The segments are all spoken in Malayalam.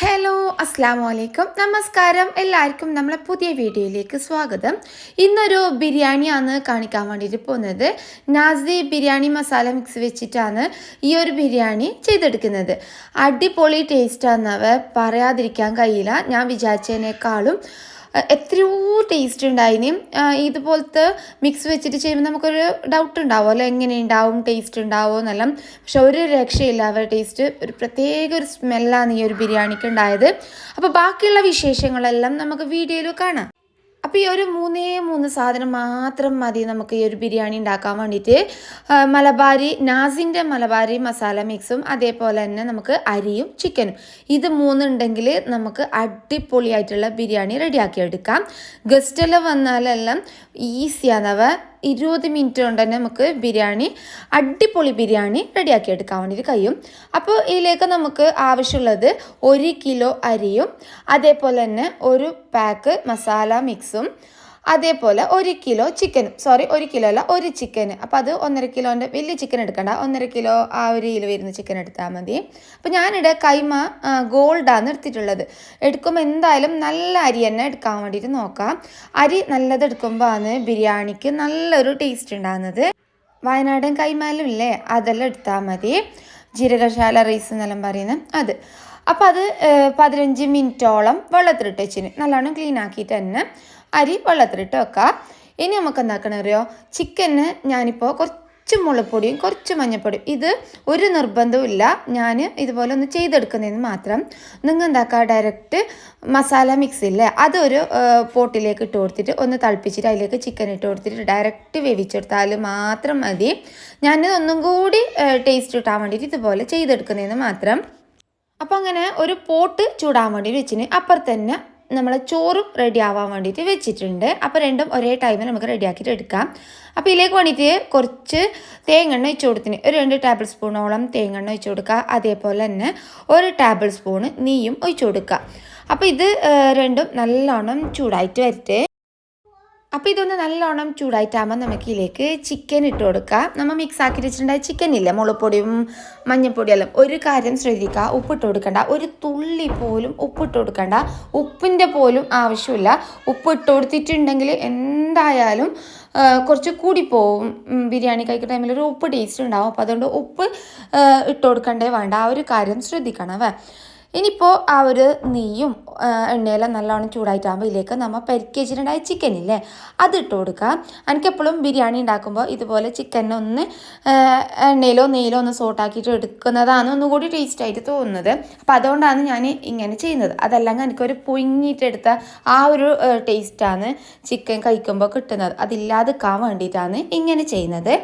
ഹലോ അസ്സാം വലൈക്കും നമസ്കാരം എല്ലാവർക്കും നമ്മളെ പുതിയ വീഡിയോയിലേക്ക് സ്വാഗതം. ഇന്നൊരു ബിരിയാണിയാണ് കാണിക്കാൻ വേണ്ടിയിട്ട് പോകുന്നത്. നാസി ബിരിയാണി മസാല മിക്സ് വെച്ചിട്ടാണ് ഈ ഒരു ബിരിയാണി ചെയ്തെടുക്കുന്നത്. അടിപൊളി ടേസ്റ്റാണെന്നവ പറയാതിരിക്കാൻ കഴിയില്ല. ഞാൻ വിചാരിച്ചതിനേക്കാളും എത്രയോ ടേസ്റ്റ് ഉണ്ടായിന് ഇതുപോലത്തെ മിക്സ് വെച്ചിട്ട് ചെയ്യുമ്പോൾ നമുക്കൊരു ഡൗട്ട് ഉണ്ടാവും അല്ലെ എങ്ങനെ ഉണ്ടാവും ടേസ്റ്റ് ഉണ്ടാവുമോ എന്നെല്ലാം. പക്ഷെ ഒരു രക്ഷയില്ല അവരുടെ ടേസ്റ്റ് ഒരു പ്രത്യേക ഒരു സ്മെല്ലാണ് ഈ ഒരു ബിരിയാണിക്ക് ഉണ്ടായത് അപ്പോൾ ബാക്കിയുള്ള വിശേഷങ്ങളെല്ലാം നമുക്ക് വീഡിയോയിൽ കാണാം. അപ്പോൾ ഈ ഒരു മൂന്നേ മൂന്ന് സാധനം മാത്രം മതി നമുക്ക് ഈ ഒരു ബിരിയാണി ഉണ്ടാക്കാൻ വേണ്ടിയിട്ട്. മലബാരി നാസിന്റെ മലബാരി മസാല മിക്സും അതേപോലെ തന്നെ നമുക്ക് അരിയും ചിക്കനും ഇത് മൂന്നുണ്ടെങ്കിൽ നമുക്ക് അടിപൊളിയായിട്ടുള്ള ബിരിയാണി റെഡിയാക്കി എടുക്കാം. ഗസ്റ്റെല്ലാം വന്നാലെല്ലാം ഈസിയാണവ ഇരുപത് മിനിറ്റ് കൊണ്ട് തന്നെ നമുക്ക് ബിരിയാണി അടിപൊളി ബിരിയാണി റെഡിയാക്കി എടുക്കാൻ വേണ്ടിയിട്ട് കഴിയും. അപ്പോൾ ഇതിലേക്ക് നമുക്ക് ആവശ്യമുള്ളത് ഒരു കിലോ അരിയും അതേപോലെ തന്നെ ഒരു പാക്ക് മസാല മിക്സും അതേപോലെ ഒരു കിലോ ചിക്കനും സോറി ഒരു കിലോ അല്ല ഒരു ചിക്കന് അപ്പോൾ അത് ഒന്നര കിലോന്റെ വലിയ ചിക്കൻ എടുക്കണ്ട. ഒന്നര കിലോ ആ ഒരു ഇതിൽ വരുന്ന ചിക്കൻ എടുത്താൽ മതി. അപ്പോൾ ഞാനിവിടെ കൈമ ഗോൾഡാണ് എടുത്തിട്ടുള്ളത്. എടുക്കുമ്പോൾ എന്തായാലും നല്ല അരി തന്നെ എടുക്കാൻ വേണ്ടിയിട്ട് നോക്കാം. അരി നല്ലത് എടുക്കുമ്പോൾ ആണ് ബിരിയാണിക്ക് നല്ലൊരു ടേസ്റ്റ് ഉണ്ടാകുന്നത്. വയനാടൻ കൈമാലും ഇല്ലേ? അതെല്ലാം എടുത്താൽ മതി. ജീരകശാല റൈസ് എന്നെല്ലാം പറയുന്നത് അത്. അപ്പോൾ അത് പതിനഞ്ച് മിനിറ്റോളം വെള്ളത്തിലിട്ട് വെച്ചിന്. നല്ലോണം ക്ലീൻ ആക്കിയിട്ട് തന്നെ അരി വെള്ളത്തിലിട്ട് വെക്കുക ഇനി നമുക്ക് എന്താക്കണം അറിയോ? ചിക്കന് ഞാനിപ്പോൾ കുറച്ച് മുളപ്പൊടിയും കുറച്ച് മഞ്ഞൾപ്പൊടിയും. ഇത് ഒരു നിർബന്ധവും ഇല്ല. ഞാൻ ഇതുപോലെ ഒന്ന് ചെയ്തെടുക്കുന്നതിന് മാത്രം. നിങ്ങൾ എന്താക്കുക ഡയറക്റ്റ് മസാല മിക്സ് ഇല്ലേ? അതൊരു പോട്ടിലേക്ക് ഇട്ട് കൊടുത്തിട്ട് ഒന്ന് തിളപ്പിച്ചിട്ട് അതിലേക്ക് ചിക്കൻ ഇട്ട് കൊടുത്തിട്ട് ഡയറക്റ്റ് വേവിച്ചെടുത്താൽ മാത്രം മതി. ഞാൻ ഒന്നും കൂടി ടേസ്റ്റ് കിട്ടാൻ വേണ്ടിയിട്ട് ഇതുപോലെ ചെയ്തെടുക്കുന്നതിന് മാത്രം. അപ്പോൾ അങ്ങനെ ഒരു പോട്ട് ചൂടാൻ വേണ്ടി വെച്ചിന്. അപ്പുറത്ത് തന്നെ നമ്മളെ ചോറും റെഡി ആവാൻ വേണ്ടിയിട്ട് വെച്ചിട്ടുണ്ട്. അപ്പോൾ രണ്ടും ഒരേ ടൈമിൽ നമുക്ക് റെഡിയാക്കിയിട്ട് എടുക്കാം. അപ്പോൾ ഇതിലേക്ക് വേണ്ടിയിട്ട് കുറച്ച് തേങ്ങെണ്ണ ഒഴിച്ച് കൊടുത്തിന്. ഒരു രണ്ട് ടേബിൾ സ്പൂണോളം തേങ്ങെണ്ണ ഒഴിച്ച് കൊടുക്കുക. അതേപോലെ തന്നെ ഒരു ടേബിൾ സ്പൂണ് നെയ്യും ഒഴിച്ച് കൊടുക്കുക. അപ്പോൾ ഇത് രണ്ടും നല്ലോണം ചൂടായിട്ട് വരട്ടെ. അപ്പോൾ ഇതൊന്ന് നല്ലോണം ചൂടായിട്ടാകുമ്പോൾ നമുക്ക് ഇതിലേക്ക് ചിക്കൻ ഇട്ട് കൊടുക്കാം. നമ്മൾ മിക്സ് ആക്കി വെച്ചിട്ടുണ്ടായ ചിക്കൻ ഇല്ല? മുളപ്പൊടിയും മഞ്ഞപ്പൊടിയെല്ലാം ഒരു കാര്യം ശ്രദ്ധിക്കുക ഉപ്പിട്ട് കൊടുക്കണ്ട. ഒരു തുള്ളി പോലും ഉപ്പിട്ട് കൊടുക്കണ്ട. ഉപ്പിന്റെ പോലും ആവശ്യമില്ല. ഉപ്പിട്ട് കൊടുത്തിട്ടുണ്ടെങ്കിൽ എന്തായാലും കുറച്ച് കൂടി പോവും. ബിരിയാണി കഴിക്കുന്ന ടൈമിൽ ഒരു ഉപ്പ് ടേസ്റ്റ് ഉണ്ടാവും. അപ്പോൾ അതുകൊണ്ട് ഉപ്പ് ഇട്ട് കൊടുക്കണ്ടേ വേണ്ട. ആ ഒരു കാര്യം ശ്രദ്ധിക്കണം ഇനിയിപ്പോൾ ആ ഒരു നെയ്യും എണ്ണയെല്ലാം നല്ലോണം ചൂടായിട്ടാകുമ്പോൾ ഇതിലേക്ക് നമ്മൾ പെരുക്കി ചിക്കൻ ഇല്ലേ? അതിട്ട് കൊടുക്കുക എനിക്കെപ്പോഴും ബിരിയാണി ഉണ്ടാക്കുമ്പോൾ ഇതുപോലെ ചിക്കനൊന്ന് എണ്ണയിലോ നെയ്യിലോ ഒന്ന് സോട്ടാക്കിയിട്ട് എടുക്കുന്നതാണ് ഒന്നുകൂടി ടേസ്റ്റ് ആയിട്ട് തോന്നുന്നത്. അപ്പോൾ അതുകൊണ്ടാണ് ഞാൻ ഇങ്ങനെ ചെയ്യുന്നത്. അതല്ലെങ്കിൽ എനിക്കൊരു പുഴുങ്ങിയിട്ടെടുത്ത ആ ഒരു ടേസ്റ്റാണ് ചിക്കൻ കഴിക്കുമ്പോൾ കിട്ടുന്നത്. അതില്ലാതെക്കാൻ വേണ്ടിയിട്ടാണ് ഇങ്ങനെ ചെയ്യുന്നത്.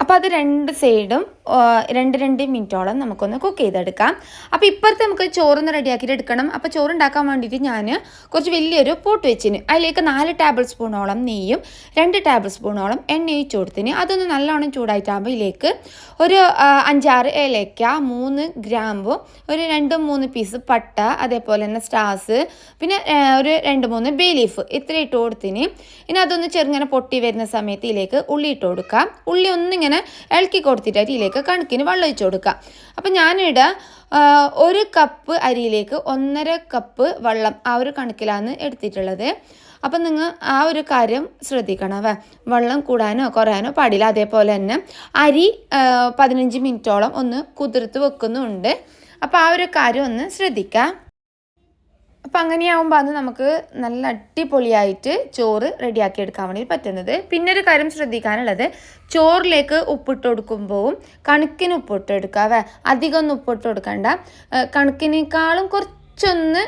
അപ്പോൾ അത് രണ്ട് സൈഡും രണ്ട് രണ്ട് മിനിറ്റോളം നമുക്കൊന്ന് കുക്ക് ചെയ്തെടുക്കാം. അപ്പോൾ ഇപ്പുറത്ത് നമുക്ക് ചോറൊന്ന് റെഡിയാക്കിയിട്ട് എടുക്കണം. അപ്പോൾ ചോറ് ഉണ്ടാക്കാൻ വേണ്ടിയിട്ട് ഞാൻ കുറച്ച് വലിയൊരു പോട്ട് വെച്ചിന്. അതിലേക്ക് നാല് ടേബിൾ സ്പൂണോളം നെയ്യും രണ്ട് ടേബിൾ സ്പൂണോളം എണ്ണ ഒഴിച്ചു കൊടുത്തിന്. അതൊന്ന് നല്ലോണം ചൂടായിട്ടാകുമ്പോൾ ഇതിലേക്ക് ഒരു അഞ്ചാറ് ഏലക്ക മൂന്ന് ഗ്രാമ്പു ഒരു രണ്ട് മൂന്ന് പീസ് പട്ട അതേപോലെ തന്നെ സ്റ്റാർസ് പിന്നെ ഒരു രണ്ട് മൂന്ന് ബേ ലീഫ് ഇത്ര ഇട്ട് കൊടുത്തിന്. ഇനി അതൊന്ന് ചെറുങ്ങനെ പൊട്ടി വരുന്ന സമയത്ത് ഇതിലേക്ക് ഉള്ളി ഇട്ട് കൊടുക്കാം. ഉള്ളി ഒന്നിങ്ങനെ ഇളക്കി കൊടുത്തിട്ട് അരിയിലേക്ക് കണക്കിന് വെള്ളം ഒഴിച്ചു കൊടുക്കുക. അപ്പം ഞാനിവിടെ ഒരു കപ്പ് അരിയിലേക്ക് ഒന്നര കപ്പ് വെള്ളം ആ ഒരു കണക്കിലാണ് എടുത്തിട്ടുള്ളത്. അപ്പം നിങ്ങൾ ആ ഒരു കാര്യം ശ്രദ്ധിക്കണം വെള്ളം കൂടാനോ കുറയാനോ പാടില്ല. അതേപോലെ തന്നെ അരി പതിനഞ്ച് മിനിറ്റോളം ഒന്ന് കുതിർത്ത് വെക്കുന്നുണ്ട്. അപ്പോൾ ആ ഒരു കാര്യം ഒന്ന് ശ്രദ്ധിക്കാം. അപ്പം അങ്ങനെയാവുമ്പോൾ അത് നമുക്ക് നല്ല അടിപൊളിയായിട്ട് ചോറ് റെഡിയാക്കി എടുക്കാൻ വേണ്ടി പറ്റുന്നത്. പിന്നെ ഒരു കാര്യം ശ്രദ്ധിക്കാനുള്ളത് ചോറിലേക്ക് ഉപ്പിട്ട് കൊടുക്കുമ്പോൾ കണക്കിന് ഉപ്പിട്ട് എടുക്കാവേ വേ അധികം ഒന്നും ഉപ്പിട്ട് കൊടുക്കണ്ട. കണക്കിനേക്കാളും കുറച്ചൊന്ന്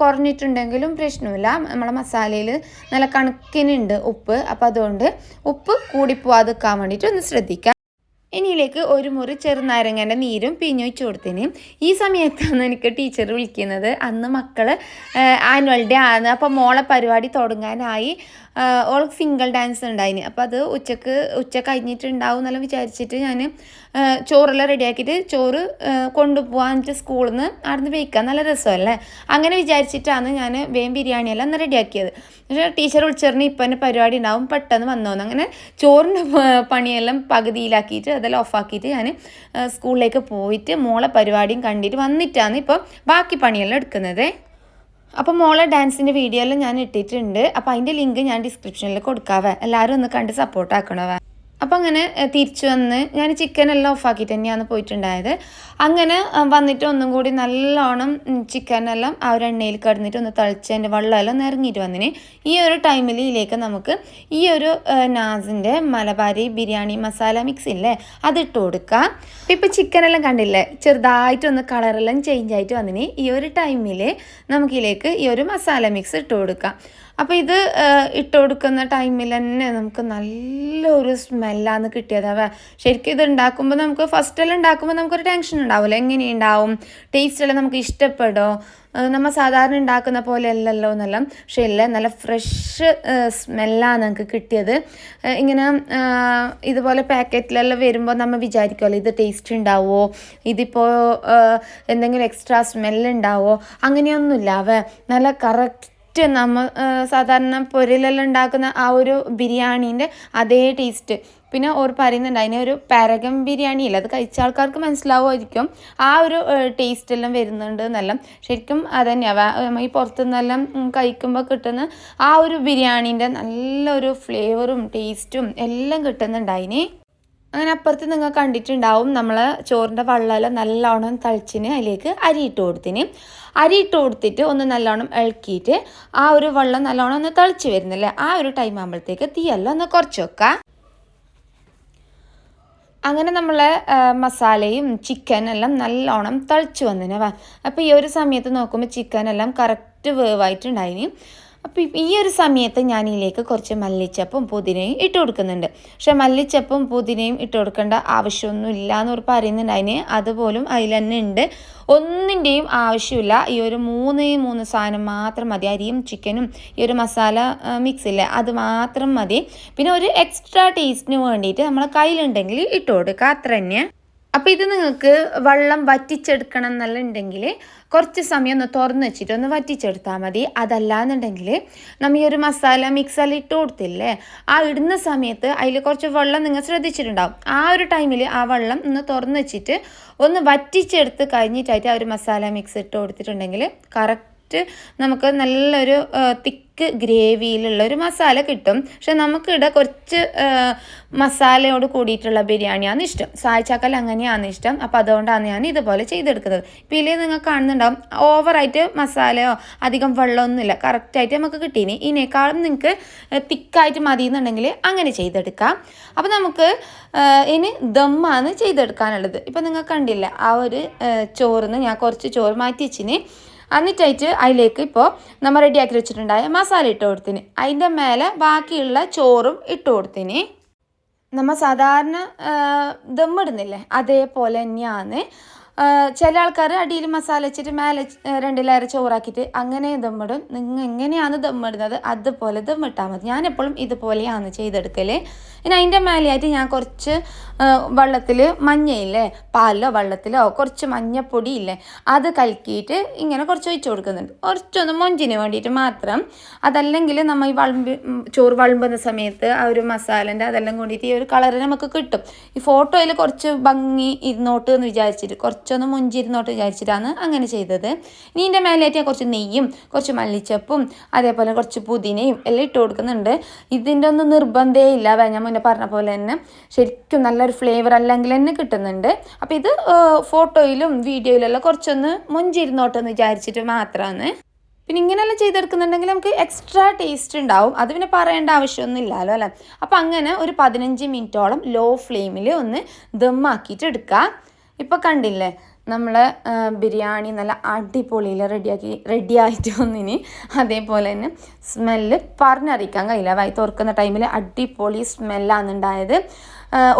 കുറഞ്ഞിട്ടുണ്ടെങ്കിലും പ്രശ്നമില്ല. നമ്മളെ മസാലയിൽ നല്ല കണക്കിനുണ്ട് ഉപ്പ്. അപ്പോൾ അതുകൊണ്ട് ഉപ്പ് കൂടിപ്പോവാതിരിക്കാൻ വേണ്ടിയിട്ട് ഒന്ന് ശ്രദ്ധിക്കുക ഇനിയിലേക്ക് ഒരു മുറി ചെറുനാരങ്ങന്റെ നീരും പിഞ്ഞൊഴിച്ചു കൊടുത്തിന്. ഈ സമയത്താണ് എനിക്ക് ടീച്ചർ വിളിക്കുന്നത്. അന്ന് മക്കൾ ആനുവൽ ഡേ ആണ്. അപ്പോൾ മോളെ പരിപാടി തുടങ്ങാനായി. ഓൾക്ക് സിംഗിൾ ഡാൻസ് ഉണ്ടായിന്. അപ്പോൾ അത് ഉച്ചയ്ക്ക് ഉച്ച കഴിഞ്ഞിട്ടുണ്ടാവും എന്നെല്ലാം വിചാരിച്ചിട്ട് ഞാൻ ചോറെല്ലാം റെഡിയാക്കിയിട്ട് ചോറ് കൊണ്ടുപോകാൻ സ്കൂളിൽ നിന്ന് അവിടുന്ന് വെയ്ക്കാൻ നല്ല രസമല്ലേ? അങ്ങനെ വിചാരിച്ചിട്ടാണ് ഞാൻ വേം ബിരിയാണിയെല്ലാം ഒന്ന് റെഡിയാക്കിയത് പക്ഷേ ടീച്ചർ വിളിച്ചറിഞ്ഞ് ഇപ്പം എന്റെ പരിപാടി ഉണ്ടാവും പെട്ടെന്ന് വന്നോന്ന്. അങ്ങനെ ചോറിന്റെ പണിയെല്ലാം പകുതിയിലാക്കിയിട്ട് അതെല്ലാം ഓഫാക്കിയിട്ട് ഞാൻ സ്കൂളിലേക്ക് പോയിട്ട് മോളെ പരിപാടിയും കണ്ടിട്ട് വന്നിട്ടാണ് ഇപ്പോൾ ബാക്കി പണിയെല്ലാം എടുക്കുന്നത്. അപ്പോൾ മോളെ ഡാൻസിന്റെ വീഡിയോ എല്ലാം ഞാൻ ഇട്ടിട്ടുണ്ട്. അപ്പോൾ അതിന്റെ ലിങ്ക് ഞാൻ ഡിസ്ക്രിപ്ഷനിൽ കൊടുക്കാവേ. എല്ലാവരും ഒന്ന് കണ്ട് സപ്പോർട്ട് ആക്കണവേ. അപ്പോൾ അങ്ങനെ തിരിച്ചു വന്ന് ഞാൻ ചിക്കൻ എല്ലാം ഓഫാക്കിയിട്ട് തന്നെയാണ് പോയിട്ടുണ്ടായത്. അങ്ങനെ വന്നിട്ട് ഒന്നും കൂടി നല്ലോണം ചിക്കനെല്ലാം ആ ഒരു എണ്ണയിൽ കിടന്നിട്ട് ഒന്ന് തളിച്ച് അതിന്റെ വെള്ളമെല്ലാം ഇറങ്ങിയിട്ട് വന്നിന്. ഈ ഒരു ടൈമിൽ ഇതിലേക്ക് നമുക്ക് ഈ ഒരു നാസിന്റെ മലബാരി ബിരിയാണി മസാല മിക്സ് ഇല്ലേ അതിട്ട് കൊടുക്കാം. ഇപ്പോൾ ചിക്കനെല്ലാം കണ്ടില്ലേ ചെറുതായിട്ടൊന്ന് കളറെല്ലാം ചേഞ്ച് ആയിട്ട് വന്നിന്. ഈ ഒരു ടൈമിൽ നമുക്കിതിലേക്ക് ഈ ഒരു മസാല മിക്സ് ഇട്ട് കൊടുക്കാം. അപ്പോൾ ഇത് ഇട്ട് കൊടുക്കുന്ന ടൈമിൽ തന്നെ നമുക്ക് നല്ലൊരു സ്മെല്ലാണ് കിട്ടിയത്. അവ ശരിക്കും ഇത് ഉണ്ടാക്കുമ്പോൾ നമുക്ക് ഫസ്റ്റെല്ലാം ഉണ്ടാക്കുമ്പോൾ നമുക്കൊരു ടെൻഷൻ ഉണ്ടാവില്ല എങ്ങനെയുണ്ടാവും? ടേസ്റ്റെല്ലാം നമുക്ക് ഇഷ്ടപ്പെടോ? ഏഹ്, നമ്മൾ സാധാരണ ഉണ്ടാക്കുന്ന പോലെ അല്ലല്ലോ എന്നെല്ലാം. പക്ഷെ ഇല്ല നല്ല ഫ്രഷ് സ്മെല്ലാണ് നമുക്ക് കിട്ടിയത്. ഇങ്ങനെ ഇതുപോലെ പാക്കറ്റിലെല്ലാം വരുമ്പോൾ നമ്മൾ വിചാരിക്കുമല്ലോ ഇത് ടേസ്റ്റ് ഉണ്ടാവുമോ ഇതിപ്പോൾ എന്തെങ്കിലും എക്സ്ട്രാ സ്മെല്ലുണ്ടാവുമോ അങ്ങനെയൊന്നുമില്ല. അവ നല്ല കറക്റ്റ് ടേസ്റ്റ് നമ്മൾ സാധാരണ പൊരിലെല്ലാം ഉണ്ടാക്കുന്ന ആ ഒരു ബിരിയാണീന്റെ അതേ ടേസ്റ്റ് പിന്നെ ഓർ പറയുന്നുണ്ട് അതിനെ ഒരു പരകം ബിരിയാണി ഇല്ല? അത് കഴിച്ച ആൾക്കാർക്ക് മനസ്സിലാവുമായിരിക്കും. ആ ഒരു ടേസ്റ്റ് എല്ലാം വരുന്നുണ്ട് എന്നെല്ലാം. ശരിക്കും അത് തന്നെയാണ് ഈ പുറത്തുനിന്നെല്ലാം കഴിക്കുമ്പോൾ കിട്ടുന്ന ആ ഒരു ബിരിയാണീന്റെ നല്ലൊരു ഫ്ലേവറും ടേസ്റ്റും എല്ലാം കിട്ടുന്നുണ്ടായിന്. അങ്ങനെ അപ്പുറത്ത് നിങ്ങൾ കണ്ടിട്ടുണ്ടാവും നമ്മൾ ചോറിന്റെ വെള്ളമെല്ലാം നല്ലോണം തളിച്ചിന് അതിലേക്ക് അരി ഇട്ട് കൊടുത്തിന്. അരി ഇട്ട് കൊടുത്തിട്ട് ഒന്ന് നല്ലോണം ഇളക്കിയിട്ട് ആ ഒരു വെള്ളം നല്ലോണം ഒന്ന് തളിച്ച് വരുന്നില്ലേ? ആ ഒരു ടൈം ആകുമ്പോഴത്തേക്ക് തീയെല്ലാം ഒന്ന് കുറച്ച് വെക്കുക അങ്ങനെ നമ്മൾ മസാലയും ചിക്കൻ എല്ലാം നല്ലോണം തളിച്ച് വന്നിന് അപ്പോൾ ഈ ഒരു സമയത്ത് നോക്കുമ്പോൾ ചിക്കൻ ചിക്കനെല്ലാം കറക്റ്റ് വേവായിട്ടുണ്ടായിന്. അപ്പോൾ ഈ ഒരു സമയത്ത് ഞാൻ ഇതിലേക്ക് കുറച്ച് മല്ലിച്ചപ്പും പുതിനയും ഇട്ട് കൊടുക്കുന്നുണ്ട്. പക്ഷെ മല്ലിച്ചപ്പും പുതിനയും ഇട്ട് കൊടുക്കേണ്ട ആവശ്യമൊന്നും ഇല്ല എന്ന് ഒരു പറയുന്നുണ്ടായിന് അതുപോലും അതിൽ തന്നെ ഉണ്ട്. ഒന്നിന്റെയും ആവശ്യമില്ല. ഈ ഒരു മൂന്ന് മൂന്ന് സാധനം മാത്രം മതി. അരിയും ചിക്കനും ഈ ഒരു മസാല മിക്സ് ഇല്ലേ? അത് മാത്രം മതി. പിന്നെ ഒരു എക്സ്ട്രാ ടേസ്റ്റിന് വേണ്ടിയിട്ട് നമ്മളെ കയ്യിലുണ്ടെങ്കിൽ ഇട്ട് കൊടുക്കുക. അത്ര തന്നെ അപ്പോൾ ഇത് നിങ്ങൾക്ക് വെള്ളം വറ്റിച്ചെടുക്കണം എന്നല്ല ഉണ്ടെങ്കിൽ കുറച്ച് സമയം ഒന്ന് തുറന്ന് വെച്ചിട്ട് ഒന്ന് വറ്റിച്ചെടുത്താൽ മതി. അതല്ല എന്നുണ്ടെങ്കിൽ നമ്മൾ ഈ ഒരു മസാല മിക്സെല്ലാം ഇട്ട് കൊടുത്തില്ലേ? ആ ഇടുന്ന സമയത്ത് അതിൽ കുറച്ച് വെള്ളം നിങ്ങൾ ശ്രദ്ധിച്ചിട്ടുണ്ടാവും. ആ ഒരു ടൈമിൽ ആ വെള്ളം ഒന്ന് തുറന്ന് വെച്ചിട്ട് ഒന്ന് വറ്റിച്ചെടുത്ത് കഴിഞ്ഞിട്ടായിട്ട് ആ ഒരു മസാല മിക്സ് ഇട്ട് കൊടുത്തിട്ടുണ്ടെങ്കിൽ കറക്റ്റ് നമുക്ക് നല്ലൊരു തിക്ക് ഗ്രേവിയിലുള്ള ഒരു മസാല കിട്ടും. പക്ഷെ നമുക്കിവിടെ കുറച്ച് മസാലയോട് കൂടിയിട്ടുള്ള ബിരിയാണിയാണ് ഇഷ്ടം. സായിച്ചാക്കൽ അങ്ങനെയാണ് ഇഷ്ടം. അപ്പോൾ അതുകൊണ്ടാണ് ഞാൻ ഇതുപോലെ ചെയ്തെടുക്കുന്നത്. ഇപ്പോൾ ഇതിൽ നിങ്ങൾ കാണുന്നുണ്ടാവും ഓവറായിട്ട് മസാലയോ അധികം വെള്ളമൊന്നുമില്ല. കറക്റ്റായിട്ട് നമുക്ക് കിട്ടീനി. ഇതിനേക്കാളും നിങ്ങൾക്ക് തിക്കായിട്ട് മതി എന്നുണ്ടെങ്കിൽ അങ്ങനെ ചെയ്തെടുക്കാം. അപ്പോൾ നമുക്ക് ഇനി ദമ്മാണ് ചെയ്തെടുക്കാനുള്ളത്. ഇപ്പോൾ നിങ്ങൾ കണ്ടില്ല ആ ഒരു ചോറിന് ഞാൻ കുറച്ച് ചോറ് മാറ്റി വെച്ചിന് എന്നിട്ടായിട്ട് അതിലേക്ക് ഇപ്പോൾ നമ്മൾ റെഡിയാക്കി വെച്ചിട്ടുണ്ടായ മസാല ഇട്ട് കൊടുത്തിന്. അതിന്റെ മേലെ ബാക്കിയുള്ള ചോറും ഇട്ട് കൊടുത്തിന്. നമ്മൾ സാധാരണ ദമ്മിടുന്നില്ലേ അതേപോലെ തന്നെയാണ് ചില ആൾക്കാർ അടിയിൽ മസാല വെച്ചിട്ട് മേലെ ച- രണ്ട് ലെയർ ചോറാക്കിയിട്ട് അങ്ങനെ ദമ്മിടും. നിങ്ങൾ എങ്ങനെയാണ് ദമ്മിടുന്നത്? അതുപോലെ ദമ്മിട്ടാൽ മതി. ഞാൻ എപ്പോഴും ഇതുപോലെയാണ് ചെയ്തെടുക്കൽ ഇനി അതിന്റെ മേലെയായിട്ട് ഞാൻ കുറച്ച് വെള്ളത്തിൽ മഞ്ഞയില്ലേ? പാലോ വെള്ളത്തിലോ കുറച്ച് മഞ്ഞപ്പൊടി ഇല്ലേ? അത് കലക്കിയിട്ട് ഇങ്ങനെ കുറച്ച് ഒഴിച്ചു കൊടുക്കുന്നുണ്ട്. കുറച്ചൊന്ന് മൊഞ്ചിന് വേണ്ടിയിട്ട് മാത്രം. അതല്ലെങ്കിൽ നമ്മൾ ഈ വളമ്പി ചോറ് വളമ്പുന്ന സമയത്ത് ആ ഒരു മസാലന്റെ അതെല്ലാം കൂടിയിട്ട് ഈ ഒരു കളർ നമുക്ക് കിട്ടും. ഈ ഫോട്ടോയിൽ കുറച്ച് ഭംഗി ഇരുന്നോട്ട് എന്ന് വിചാരിച്ചിട്ട് കുറച്ചൊന്ന് മുഞ്ചിരുന്നോട്ട് വിചാരിച്ചിട്ടാണ് അങ്ങനെ ചെയ്തത്. ഇനി ഇതിന്റെ മേലേറ്റ് കുറച്ച് നെയ്യും കുറച്ച് മല്ലിച്ചപ്പും അതേപോലെ കുറച്ച് പുതിനയും എല്ലാം ഇട്ട് കൊടുക്കുന്നുണ്ട്. ഇതിന്റെ ഒന്നും നിർബന്ധമേ ഇല്ല. ഞാൻ മുന്നേ പറഞ്ഞ പോലെ തന്നെ ശരിക്കും നല്ലൊരു ഫ്ലേവർ അല്ലെങ്കിൽ തന്നെ കിട്ടുന്നുണ്ട്. അപ്പോൾ ഇത് ഫോട്ടോയിലും വീഡിയോയിലെല്ലാം കുറച്ചൊന്ന് മുഞ്ചിരുന്നോട്ടെന്ന് വിചാരിച്ചിട്ട് മാത്രമാണ് പിന്നെ ഇങ്ങനെയെല്ലാം ചെയ്തെടുക്കുന്നുണ്ടെങ്കിൽ നമുക്ക് എക്സ്ട്രാ ടേസ്റ്റ് ഉണ്ടാവും. അത് പിന്നെ പറയേണ്ട ആവശ്യമൊന്നും ഇല്ലല്ലോ അല്ലേ? അപ്പോൾ അങ്ങനെ ഒരു പതിനഞ്ച് മിനിറ്റോളം ലോ ഫ്ലെയിമിൽ ഒന്ന് ദമ്മാക്കിയിട്ട് എടുക്കുക ഇപ്പോൾ കണ്ടില്ലേ? നമ്മൾ ബിരിയാണി നല്ല അടിപൊളിയിൽ റെഡിയാക്കി റെഡിയായിട്ട് വന്നിനി. അതേപോലെ തന്നെ സ്മെല്ല് പറഞ്ഞറിയിക്കാൻ കഴിയില്ല. വൈ തുറക്കുന്ന ടൈമിൽ അടിപൊളി സ്മെല്ലാണ് ഉണ്ടായത്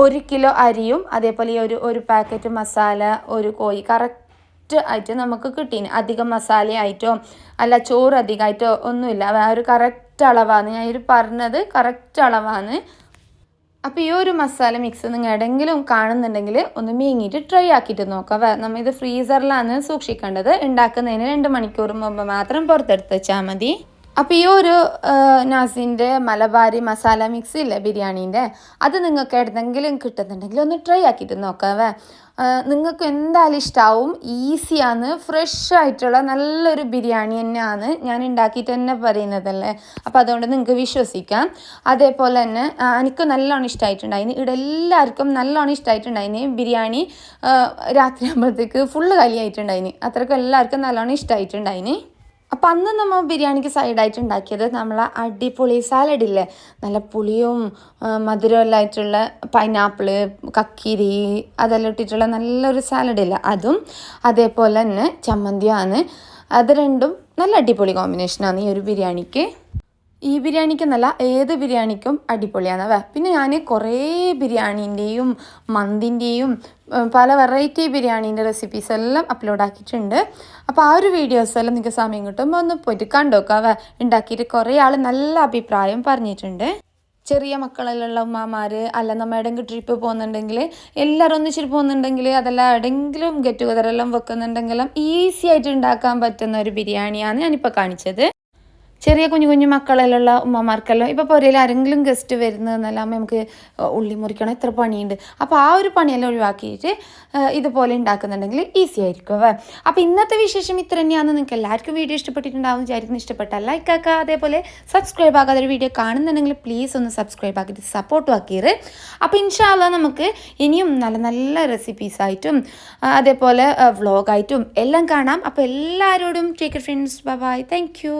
ഒരു കിലോ അരിയും അതേപോലെ ഈ ഒരു ഒരു പാക്കറ്റ് മസാല ഒരു കോഴി കറക്റ്റ് ആയിട്ട് നമുക്ക് കിട്ടീന്. അധികം മസാലയായിട്ടോ അല്ല ചോറ് അധികമായിട്ടോ ഒന്നുമില്ല. ആ ഒരു കറക്റ്റ് അളവാണ് ഞാൻ ഇത് പറഞ്ഞത് കറക്റ്റ് അളവാണ് അപ്പോൾ ഈ ഒരു മസാല മിക്സ് നിങ്ങൾ എവിടെയെങ്കിലും കാണുന്നുണ്ടെങ്കിൽ ഒന്ന് മീങ്ങിയിട്ട് ട്രൈ ആക്കിയിട്ട് നോക്കാം. നമ്മൾ നമ്മ ഇത് ഫ്രീസറിലാണ് സൂക്ഷിക്കേണ്ടത്. ഉണ്ടാക്കുന്നതിന് രണ്ട് മണിക്കൂർ മുമ്പ് മാത്രം പുറത്തെടുത്ത് വെച്ചാൽ മതി. അപ്പോൾ ഈ ഒരു നാസിന്റെ മലബാരി മസാല മിക്സ് ഇല്ലേ ബിരിയാണീന്റെ അത് നിങ്ങൾക്ക് എവിടെന്നെങ്കിലും കിട്ടുന്നുണ്ടെങ്കിൽ ഒന്ന് ട്രൈ ആക്കിയിട്ട് നോക്കാവേ. നിങ്ങൾക്ക് എന്തായാലും ഇഷ്ടാവും. ഈസിയാണ് ഫ്രഷ് ആയിട്ടുള്ള നല്ലൊരു ബിരിയാണി തന്നെയാണ് ഞാൻ ഉണ്ടാക്കിയിട്ട് തന്നെ പറയുന്നതല്ലേ. അപ്പോൾ അതുകൊണ്ട് നിങ്ങൾക്ക് വിശ്വസിക്കാം. അതേപോലെ തന്നെ എനിക്ക് നല്ലോണം ഇഷ്ടമായിട്ടുണ്ടായിന് ഇവിടെ എല്ലാവർക്കും നല്ലോണം ഇഷ്ടമായിട്ടുണ്ടായിന് ബിരിയാണി. രാത്രി ആകുമ്പോഴത്തേക്ക് ഫുള്ള് കലിയായിട്ടുണ്ടായിന് അത്രക്കും എല്ലാവർക്കും നല്ലോണം ഇഷ്ടമായിട്ടുണ്ടായിന് അപ്പം അന്ന് നമ്മൾ ബിരിയാണിക്ക് സൈഡായിട്ട് ഉണ്ടാക്കിയത് നമ്മൾ അടിപൊളി സാലഡില്ലേ നല്ല പുളിയും മധുരമെല്ലാം ആയിട്ടുള്ള പൈനാപ്പിൾ കക്കിരി അതെല്ലാം ഇട്ടിട്ടുള്ള നല്ലൊരു സാലഡില്ല അതും അതേപോലെ തന്നെ ചമ്മന്തിയാണ്. അത് രണ്ടും നല്ല അടിപൊളി കോമ്പിനേഷനാണ് ഈ ഒരു ബിരിയാണിക്ക്. ഈ ബിരിയാണിക്ക് നല്ല ഏത് ബിരിയാണിക്കും അടിപൊളിയാണ് വേ പിന്നെ ഞാൻ കുറേ ബിരിയാണീന്റെയും മന്തിന്റെയും പല വെറൈറ്റി ബിരിയാണീന്റെ റെസിപ്പീസ് എല്ലാം അപ്ലോഡ് ആക്കിയിട്ടുണ്ട്. അപ്പോൾ ആ ഒരു വീഡിയോസ് എല്ലാം നിങ്ങൾക്ക് സമയം കിട്ടുമ്പോൾ ഒന്ന് പോയിട്ട് കണ്ടോക്കാവ. ഉണ്ടാക്കിയിട്ട് കുറേ ആൾ നല്ല അഭിപ്രായം പറഞ്ഞിട്ടുണ്ട്. ചെറിയ മക്കളെല്ലാം ഉമ്മമാർ അല്ല നമ്മൾ എവിടെയെങ്കിലും ട്രിപ്പ് പോകുന്നുണ്ടെങ്കിൽ എല്ലാവരും ഒന്നിച്ചിട്ട് പോകുന്നുണ്ടെങ്കിൽ അതെല്ലാം എവിടെയെങ്കിലും ഗെറ്റ് ടുഗദർ എല്ലാം വെക്കുന്നുണ്ടെങ്കിലും ഈസി ആയിട്ട് ഉണ്ടാക്കാൻ പറ്റുന്ന ഒരു ബിരിയാണിയാണ് ഞാനിപ്പോൾ കാണിച്ചത്. ചെറിയ കുഞ്ഞു കുഞ്ഞു മക്കളെല്ലാം ഉമ്മമാർക്കെല്ലാം ഇപ്പോൾ പുരയിൽ ആരെങ്കിലും ഗസ്റ്റ് വരുന്നതെന്നെല്ലാം നമുക്ക് ഉള്ളി മുറിക്കണം എത്ര പണിയുണ്ട്. അപ്പോൾ ആ ഒരു പണിയെല്ലാം ഒഴിവാക്കിയിട്ട് ഇതുപോലെ ഉണ്ടാക്കുന്നുണ്ടെങ്കിൽ ഈസി ആയിരിക്കും അവ അപ്പോൾ ഇന്നത്തെ വിശേഷം ഇത്ര തന്നെയാണ് നിങ്ങൾക്ക് എല്ലാവർക്കും വീഡിയോ ഇഷ്ടപ്പെട്ടിട്ടുണ്ടാവും വിചാരിക്കുന്നു. ഇഷ്ടപ്പെട്ടാൽ ലൈക്ക് ആക്കുക. അതേപോലെ സബ്സ്ക്രൈബ് ആക്കാതെ ഒരു വീഡിയോ കാണുന്നുണ്ടെങ്കിൽ പ്ലീസ് ഒന്ന് സബ്സ്ക്രൈബ് ആക്കിയിട്ട് സപ്പോർട്ട് ആക്കിയത് അപ്പോൾ ഇൻഷാല്ല നമുക്ക് ഇനിയും നല്ല നല്ല റെസിപ്പീസായിട്ടും അതേപോലെ വ്ളോഗായിട്ടും എല്ലാം കാണാം. അപ്പോൾ എല്ലാവരോടും take friends bye bye thank you